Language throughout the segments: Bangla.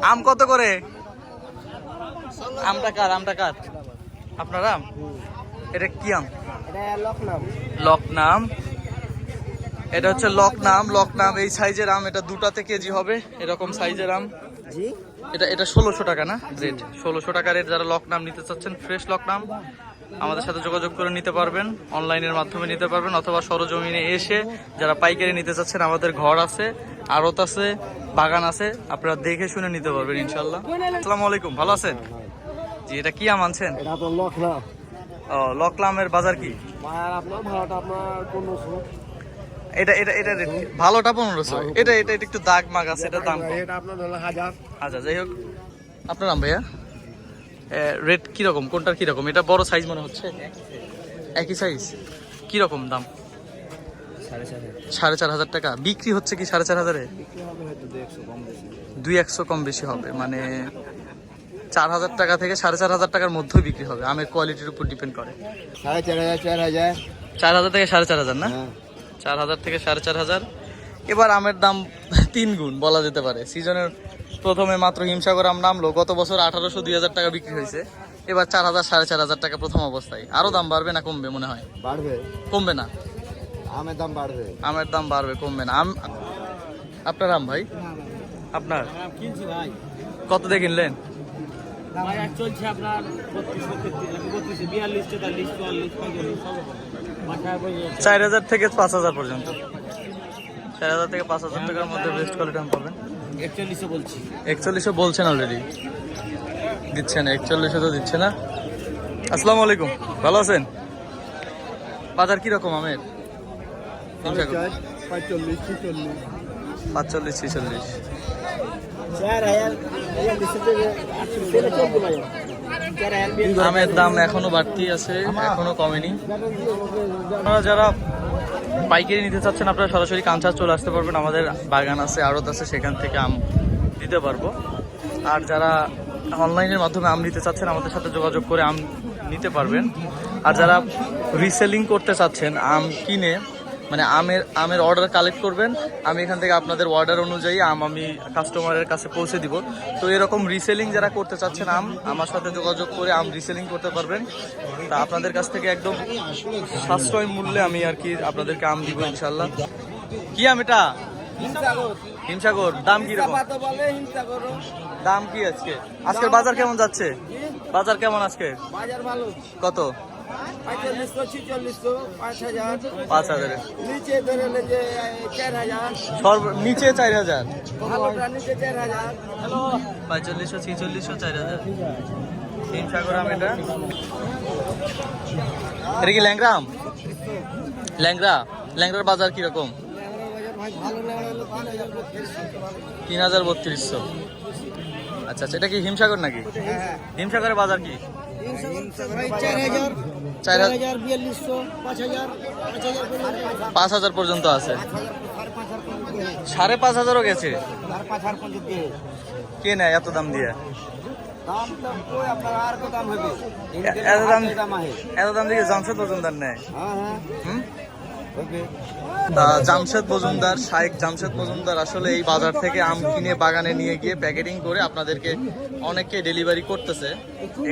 আম কত করে? আমটা কার আমটা কার? আপনার আম? এটা কি আম? লকনাম এটা হচ্ছে লকনাম লকনাম এই সাইজের আম এটা দুটাতে কেজি হবে এরকম সাইজের আম। জি। এটা এটা ষোলোশো টাকা না? রেট ষোলোশো টাকা রেট যারা লকনাম নিতে চাচ্ছেন ফ্রেশ লকনাম আমাদের সাথে যোগাযোগ করে নিতে পারবেন অনলাইনের মাধ্যমে নিতে পারবেন অথবা সরজমিনে এসে যারা পাইকারি নিতে চাচ্ছেন আমাদের ঘর আছে আড়ত আছে বাগান আছে আপনারা দেখে শুনে নিতে পারবেন ইনশাল্লাহ আসসালামু আলাইকুম ভালো আছেন? জি এটা কি আম আনছেন? এটা তো লখনৌ ও লকলামের বাজার কি? এটা এটা এটা কি? ভালোটা পনেরোশো। এটা এটা এটা একটু দাগ মাগ আছে এটা দাম এটা আপনার হলো হাজার। যাই হোক। আপনার নাম ভাইয়া? রেট কীরকম? কোনটার কীরকম? এটা বড় সাইজ মনে হচ্ছে? একই সাইজ কীরকম দাম? সাড়ে চার হাজার টাকা। বিক্রি হচ্ছে কি সাড়ে চার হাজারে? দুই একশো কম বেশি হবে মানে চার হাজার টাকা থেকে সাড়ে চার হাজার টাকার মধ্যেই বিক্রি হবে। আমের কোয়ালিটির উপর ডিপেন্ড করে। সাড়ে চার হাজার চার হাজার। চার হাজার থেকে সাড়ে চার হাজার না? হ্যাঁ। চার হাজার থেকে সাড়ে চার হাজার এবার আমের দাম তিন গুণ বলা যেতে পারে। সিজনের প্রথমে মাত্র হিমসাগর আম নামলো গত বছর আঠারোশো দুই হাজার টাকা বিক্রি হয়েছে। এবার চার হাজার সাড়ে চার হাজার টাকা প্রথম অবস্থায়। আরও দাম বাড়বে না কমবে মনে হয়? বাড়বে। কমবে না? আমের দাম বাড়বে। আমের দাম বাড়বে কমবে না। আম আপনার আম ভাই? আপনার? ভাই। কত দিয়ে কিনলেন? চলছে আপনার চার হাজার থেকে পাঁচ হাজার পর্যন্ত। চার হাজার থেকে পাঁচ হাজার টাকার মধ্যে বেস্ট কোয়ালিটি আম পাবেন। একচল্লিশশো বলছি। বলছেন অলরেডি দিচ্ছে না একচল্লিশে তো দিচ্ছে না। আসসালামু আলাইকুম। ভালো আছেন? বাজার কীরকম আমের? পাঁচচল্লিশ ছিচল্লিশ। আমের দাম এখনও বাড়তি আছে, এখনও কমেনি। আপনারা যারা পাইকারি নিতে চাচ্ছেন, আপনারা সরাসরি কাঞ্চা চলে আসতে পারবেন। আমাদের বাগান আছে, আড়ত আছে, সেখান থেকে আম দিতে পারব। আর যারা অনলাইনের মাধ্যমে আম নিতে চাচ্ছেন, আমাদের সাথে যোগাযোগ করে আম নিতে পারবেন। আর যারা রিসেলিং করতে চাচ্ছেন, আম কিনে মানে আমের আমের অর্ডার কালেক্ট করবেন। আমি এখান থেকে আপনাদের অর্ডার অনুযায়ী আম আমি কাস্টমারের কাছে পৌঁছে দিব। তো এরকম রিসেলিং যারা করতে চাচ্ছেন আম আমার সাথে যোগাযোগ করে আম রিসেলিং করতে পারবেন। তা আপনাদের কাছ থেকে একদম সাশ্রয় মূল্যে আমি আর কি আপনাদেরকে আম দিব ইনশাল্লাহ কি আম এটা? হিমসাগর। দাম কি রকম দাম কি আজকে? আজকের বাজার কেমন যাচ্ছে? বাজার কেমন আজকে? বাজার ভালো। কত? পাঁচ হাজার। নিচে যে চার হাজার। সর্ব নিচে চার হাজার। ভালোটা নিচে চার হাজার। পঁয়তাল্লিশশো ছিচল্লিশশো চার হাজার। এটা। এটা কি ল্যাংরাম ল্যাংরা ল্যাংরার বাজার কীরকম? তিন হাজার বত্রিশশো। আচ্ছা আচ্ছা এটা কি হিমসাগর নাকি? হ্যাঁ। হিমসাগরের বাজার কি? পাঁচ হাজার পর্যন্ত পর্যন্ত আছে। সাড়ে পাঁচ পর্যন্ত হাজারও গেছে? পর্যন্ত কে নেয় এত দাম দিয়ে? এত দাম এত দাম দিয়ে জামশেদ মজুমদার নেয়? হ্যাঁ হ্যাঁ জামশেদ মজুমদার শাহেক জামশেদ মজুমদার আসলে এই বাজার থেকে আম কিনে বাগানে নিয়ে গিয়ে প্যাকেটিং করে আপনাদেরকে অনেককে ডেলিভারি করতেছে।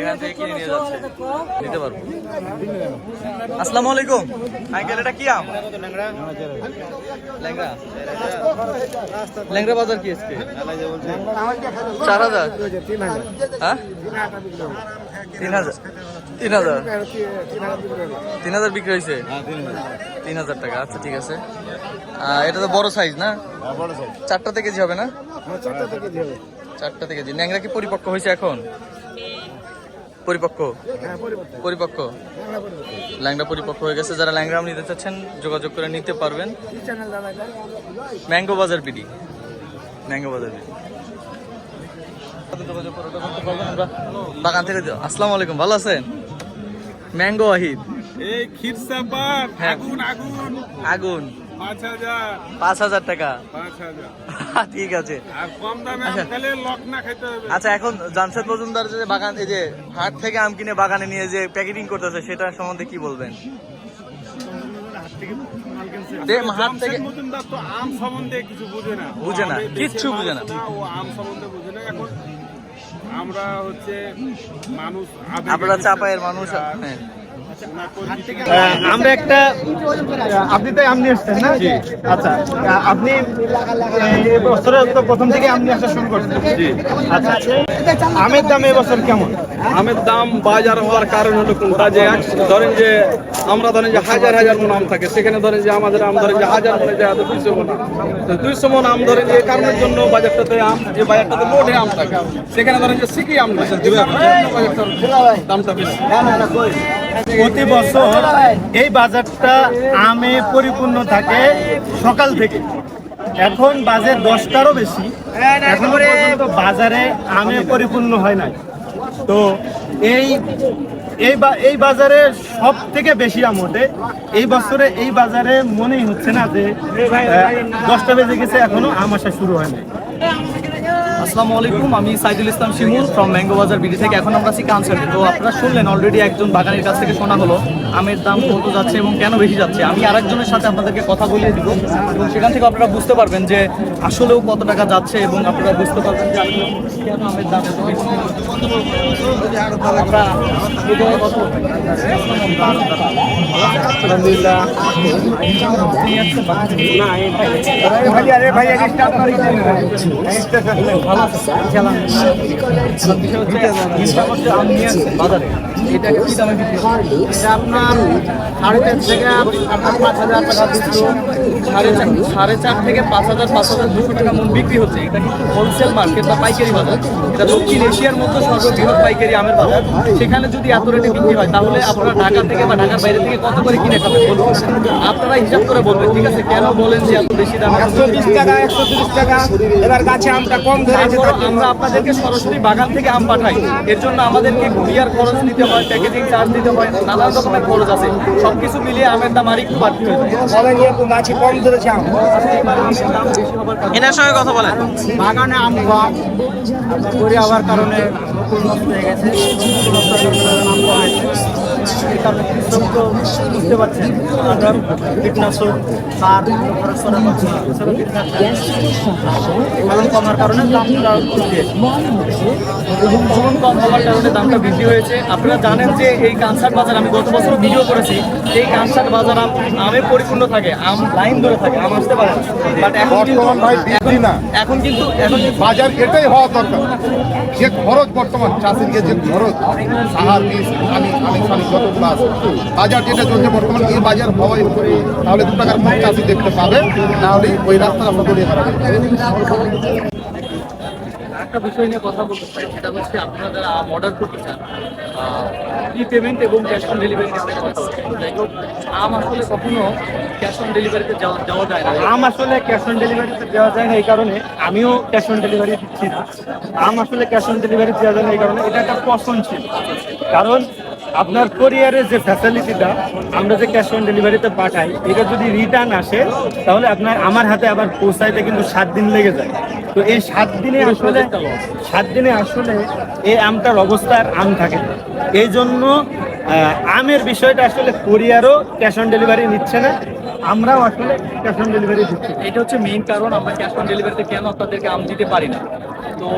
এখান থেকে কিনে নিয়ে যাচ্ছে। নিতে পারব। আসসালামু আলাইকুম। আঙ্কেল এটা কি আম? ল্যাংড়া। ল্যাংড়া বাজার কি আজকে? চার তিন হাজার। হ্যাঁ? তিন হাজার। তিন হাজার। তিন হাজার বিক্রি হয়েছে? তিন হাজার। টাকা আচ্ছা ঠিক আছে। এটা তো বড় সাইজ না? চারটাতে কেজি হবে না? চারটা থেকে কেজি ন্যাংরা কি পরিপক্ক হয়েছে এখন? পরিপক্ক? হ্যাঁ পরিপক্ক। ল্যাংড়া পরিপক্ক হয়ে গেছে। যারা ল্যাংড়া নিতে চাচ্ছেন যোগাযোগ করে নিতে পারবেন। Mango Bazar BD. Mango Bazar BD. বাগান থেকে আসসালামু আলাইকুম। ভালো আছেন? ম্যাঙ্গো ওয়াহিদ এই হ্যাঁ। আগুন আগুন। আগুন। পাঁচ হাজার। পাঁচ হাজার টাকা। পাঁচ হাজার। ঠিক আছে। আর কম দামে আচ্ছা। খেলে লক না খেতে হবে। আচ্ছা এখন জামশেদ মজুমদার যে বাগান এই যে হাট থেকে আম কিনে বাগানে নিয়ে যে প্যাকেটিং করতেছে সেটা সম্বন্ধে কি বলবেন? থেকে মাল কিনছে দে, হাট থেকে- মজুমদার তো আম সম্বন্ধে কিছু বুঝে না। বুঝে না, কিচ্ছু বুঝে না। ও আম সম্বন্ধে বুঝে না। এখন আমরা হচ্ছে মানুষ আপনারা চাপায়ের মানুষ হ্যাঁ। আমরা একটা আপনি তো আমনি আসছেন না? আচ্ছা আপনি আহ, বছরে তো প্রথম থেকে আমনি আসা শুরু করছেন। আচ্ছা আমের দাম এবছর কেমন? আমের দাম বাজার হওয়ার কারণ হলো কোনটা? যে ধরেন যে আমরা ধরেন যে হাজার হাজার মন আম থাকে সেখানে ধরেন যে আমাদের আম ধরেন যে হাজার মনে যায় দুইশো মন দুইশো মন আম ধরেন যে এই কারণের জন্য বাজারটাতে আম যে বাজারটাতে লোডে আম থাকে। সেখানে ধরেন যে সিকি আম দামটা বেশি। প্রতি বছর এই বাজারটা আমে পরিপূর্ণ থাকে সকাল থেকে। এখন বাজে দশটারও বেশি। এখন পর্যন্ত বাজারে আমে পরিপূর্ণ হয় নাই। তো এই এই এই বাজারে সব থেকে বেশি আম ওঠে এই বছরে এই বাজারে মনেই হচ্ছে না যে দশটা বেজে গেছে, এখনও আম আসা শুরু হয় নাই। আসসালামু আলাইকুম, আমি Saidul Islam Shimul from mango Bazar BD থেকে। এখন আমরা আছি কানসার্টে তো আপনারা শুনলেন অলরেডি একজন বাগানের কাছ থেকে শোনা হলো। আমের দাম কত যাচ্ছে এবং কেন বেশি যাচ্ছে? আমি আরেকজনের সাথে আপনাদেরকে কথা বলিয়ে দিব। এবং সেখান থেকে আপনারা বুঝতে পারবেন যে আসলেও কত টাকা যাচ্ছে এবং আপনারা বুঝতে পারবেন যে কেন আমের দাম এত বেশি। বাজারে? সাড়ে চার থেকে আপনার পাঁচ হাজার টাকা সাড়ে চার সাড়ে চার থেকে পাঁচ হাজার পাঁচ হাজার দুশো টাকা মন বিক্রি হচ্ছে এটা কিন্তু হোলসেল মার্কেট বা পাইকারি বাজার এটা দক্ষিণ এশিয়ার মধ্যে সর্ববৃহৎ পাইকারি আমের বাজার সেখানে যদি এত রেটে বিক্রি হয় তাহলে আপনারা ঢাকা থেকে বা ঢাকার বাইরে থেকে কত করে কিনে খাবেন বলুন আপনারা হিসাব করে বলবেন ঠিক আছে কেন বলেন যে এত বেশি দাম একশো বিশ টাকা একশো তিরিশ টাকা এবার গাছে আমটা কম ধরেছে আমরা আপনাদেরকে সরাসরি বাগান থেকে আম পাঠাই। এর জন্য আমাদেরকে কুরিয়ার খরচ নিতে হয়। প্যাকেজিং চার্জ দিতে হয় নানান রকমের খরচ আছে। সবকিছু মিলিয়ে আমের দাম আরেকটু বাড়তি হয়ে যায় গাছে কম ধরেছে আম। এনার সঙ্গে কথা বলেন। বাগানে আম কম করে হওয়ার কারণে নষ্ট হয়ে গেছে। নষ্ট হওয়ার কারণে আম কৃষক বুঝতে আমরা কীটনাশক সার খরচ করা হচ্ছে এছাড়াও কীটনাশক ফলন কমার কারণে দামটা ফলন কম হওয়ার কারণে দামটা বৃদ্ধি হয়েছে। আপনারা জানেন যে এই কানসার্ট বাজার আমি গত বছর ভিডিও করেছি এই কানসার্ট বাজার আম আমে পরিপূর্ণ থাকে আম লাইন ধরে থাকে আম আসতে পারে বাট এখন না। এখন কিন্তু এখন বাজার এটাই হওয়া দরকার। যে খরচ বর্তমান চাষির যে খরচ সাহার বীজ পানি পানি পানি বাজার যেটা চলছে বর্তমান, এই বাজার হওয়াই তাহলে দু টাকার কম চাষি দেখতে পাবে, নাহলে ওই রাস্তা রাস্তা গড়িয়ে দাঁড়াবে একটা বিষয় নিয়ে কথা বলতে চাই আপনারা অর্ডার করতে চান ই পেমেন্ট এবং ক্যাশ অন ডেলিভারি আম আসলে কখনো ক্যাশ অন ডেলিভারিতে না। আম আসলে ক্যাশ অন ডেলিভারিতে দেওয়া যায় না এই কারণে, আমিও ক্যাশ অন ডেলিভারি দিচ্ছি না। আম আসলে ক্যাশ অন ডেলিভারি দেওয়া যায় না এই কারণে, এটা একটা পছন্দ ছিল। কারণ আপনার কোরিয়ারের যে ফ্যাসিলিটিটা আমরা যে ক্যাশ অন ডেলিভারিতে পাঠাই এটা যদি রিটার্ন আসে তাহলে আপনার আমার হাতে আবার পৌঁছাইতে কিন্তু সাত দিন লেগে যায়। তো এই সাত দিনে আসলে সাত দিনে আসলে এই আমটার অবস্থার আম থাকে না। এই জন্য আমের বিষয়টা আসলে কোরিয়ারও ক্যাশ অন ডেলিভারি নিচ্ছে না আমরাও আসলে ক্যাশ অন ডেলিভারি দিচ্ছি এটা হচ্ছে মেইন কারণ আমরা ক্যাশ অন ডেলিভারিতে কেন আপনাদেরকে আম দিতে পারি না? তো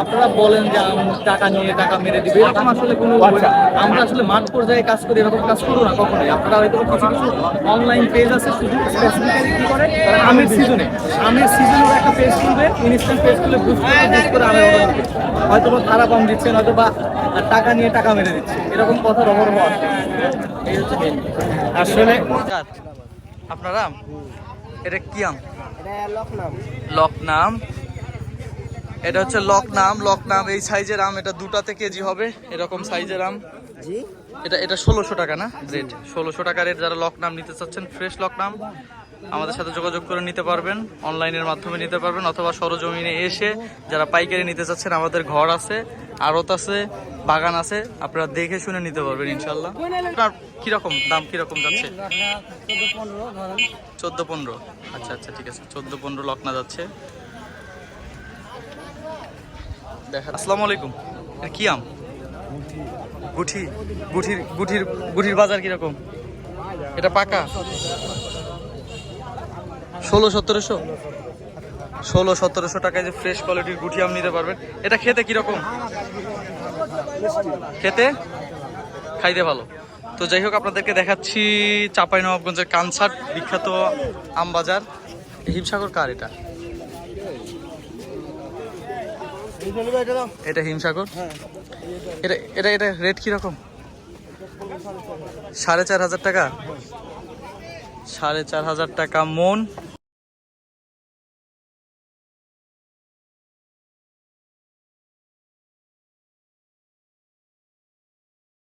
আপনারা বলেন যে আম টাকা নিয়ে টাকা মেরে দিবে এরকম আসলে কোনো আচ্ছা। আমরা আসলে মাঠ পর্যায়ে কাজ করি এরকম কাজ করব না কখনোই। আপনারা হয়তো কিছু কিছু অনলাইন পেজ আছে শুধু স্পেসিফিক্যালি কি করে? তারা আমের সিজনে আমের সিজনে একটা পেজ খুলবে ইনস্ট্যান্ট পেজ খুলে বুঝ করে বুঝ করে আমের অর্ডার দিবে। হয়তো বা খারাপ আম দিচ্ছেন হয়তো বা টাকা নিয়ে টাকা মেরে দিচ্ছে। এরকম কথা রবর হওয়া এই হচ্ছে আসলে আপনারা? এটা কি আম? লকনাম এটা হচ্ছে লকনাম লকনাম এই সাইজের আম এটা দুটাতে কেজি হবে এরকম সাইজের আম। এটা এটা ষোলোশো টাকা না? রেট ষোলোশো টাকা রেট যারা লকনাম নিতে চাচ্ছেন ফ্রেশ লকনাম আমাদের সাথে যোগাযোগ করে নিতে পারবেন অনলাইনের মাধ্যমে নিতে পারবেন অথবা সরজমিনে এসে যারা পাইকারি নিতে চাচ্ছেন আমাদের ঘর আছে আড়ত আছে বাগান আছে আপনারা দেখে শুনে নিতে পারবেন ইনশাল্লাহ আপনার কীরকম দাম কীরকম যাচ্ছে? চোদ্দ পনেরো আচ্ছা আচ্ছা ঠিক আছে চোদ্দ পনেরো লকনা যাচ্ছে। আসসালামু আলাইকুম। এটা কি আম? গুঠি। গুঠির গুঠির গুঠির বাজার কীরকম? এটা পাকা? ষোলো, সতেরোশো? ষোলো, সতেরোশো টাকায় যে ফ্রেশ কোয়ালিটির গুটি আম নিতে পারবেন। এটা খেতে কীরকম? খেতে? খাইতে ভালো। তো যাই হোক, আপনাদেরকে দেখাচ্ছি চাপাই নবাবগঞ্জের কানসাট বিখ্যাত আম বাজার হিমসাগর কার এটা? এটা হিমসাগর? এটা এটা এটা রেট কীরকম? সাড়ে চার হাজার টাকা? সাড়ে চার হাজার টাকা মন।